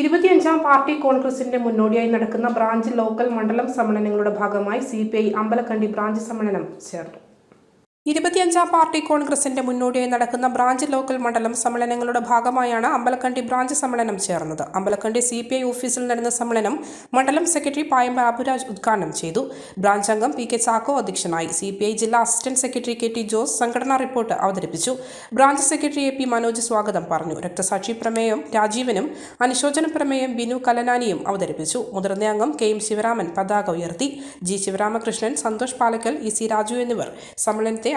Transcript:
ഇരുപത്തിയഞ്ചാം പാർട്ടി കോൺഗ്രസിന്റെ മുന്നോടിയായി നടക്കുന്ന ബ്രാഞ്ച് ലോക്കൽ മണ്ഡലം സമ്മേളനങ്ങളുടെ ഭാഗമായി C P I Ambalakkandi branch സമ്മേളനം ചേർന്നു. ഇരുപത്തിയഞ്ചാം പാർട്ടി കോൺഗ്രസിന്റെ മുന്നോടിയായി നടക്കുന്ന ബ്രാഞ്ച് ലോക്കൽ മണ്ഡലം സമ്മേളനങ്ങളുടെ ഭാഗമായാണ് അമ്പലക്കണ്ടി ബ്രാഞ്ച് സമ്മേളനം ചേർന്നത്. അമ്പലക്കണ്ടി സി പി ഐ ഓഫീസിൽ നടന്ന സമ്മേളനം മണ്ഡലം സെക്രട്ടറി പായം ബാബുരാജ് ഉദ്ഘാടനം ചെയ്തു. ബ്രാഞ്ച് അംഗം പി കെ ചാക്കോ അധ്യക്ഷനായി. സി പി ഐ ജില്ലാ assistant secretary K T Jose സംഘടനാ റിപ്പോർട്ട് അവതരിപ്പിച്ചു. Branch secretary A P Manoj സ്വാഗതം പറഞ്ഞു. രക്തസാക്ഷി പ്രമേയം രാജീവനും അനുശോചന പ്രമേയം ബിനു കലനാനിയും അവതരിപ്പിച്ചു. മുതിർന്ന അംഗം കെ എം ശിവരാമൻ പതാക ഉയർത്തി. G Sivaramakrishnan Santhosh Palakkal E C Raju എന്നിവർ സമ്മേളനത്തെ